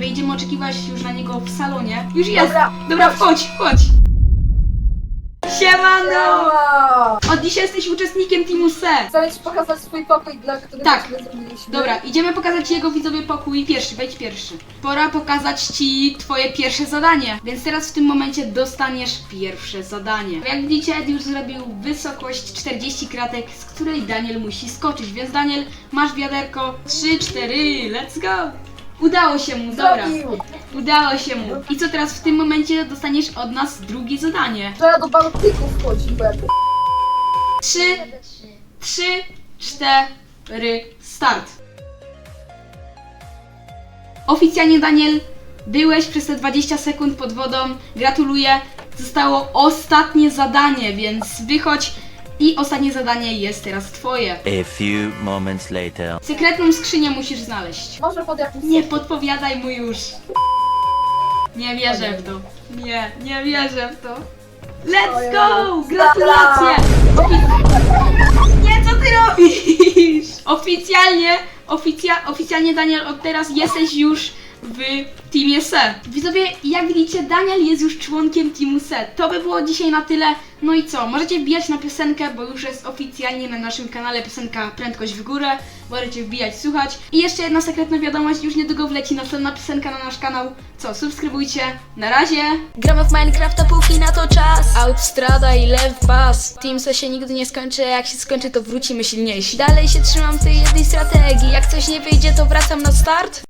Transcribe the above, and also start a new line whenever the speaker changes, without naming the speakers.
będziemy oczekiwać już na niego w salonie. Już jest!
Dobra.
Dobra wchodź, wchodź! Siemano!
Siema!
Od dzisiaj jesteś uczestnikiem Teamu Se.
Chcę ci pokazać swój pokój, dla którego
Tak.
sobie zrobiliśmy.
Dobra, idziemy pokazać jego widzowie pokój. Pierwszy, wejdź pierwszy. Pora pokazać ci twoje pierwsze zadanie. Więc teraz w tym momencie dostaniesz pierwsze zadanie. Jak widzicie, Ed już zrobił wysokość 40 kratek, z której Daniel musi skoczyć. Więc Daniel, masz wiaderko. 3, 4, let's go! Udało się mu, dobra.
Zrobił!
Udało się mu. I co teraz w tym momencie dostaniesz od nas drugie zadanie.
To ja do Bałtyku wchodziłem.
3, 3, 4, start. Oficjalnie Daniel, byłeś przez te 20 sekund pod wodą. Gratuluję. Zostało ostatnie zadanie, więc wychodź. I ostatnie zadanie jest teraz twoje.
A few moments later.
Sekretną skrzynię musisz znaleźć.
Może pod jakimś...
Nie podpowiadaj mu już. Nie wierzę w to. Nie, nie wierzę w to. Let's go! Gratulacje! Nie, co ty robisz? Oficjalnie, oficja, oficjalnie Daniel, od teraz jesteś już w Teamie Se. Widzowie, jak widzicie, Daniel jest już członkiem Teamu Se. To by było dzisiaj na tyle. No i co? Możecie wbijać na piosenkę, bo już jest oficjalnie na naszym kanale piosenka Prędkość w górę. Możecie wbijać, słuchać. I jeszcze jedna sekretna wiadomość, już niedługo wleci następna piosenka na nasz kanał. Co, subskrybujcie. Na razie.
Gramy w Minecrafta póki na to czas Autostrada i lew pas Team se się nigdy nie skończy, a jak się skończy to wrócimy silniejsi Dalej się trzymam tej jednej strategii Jak coś nie wyjdzie to wracam na start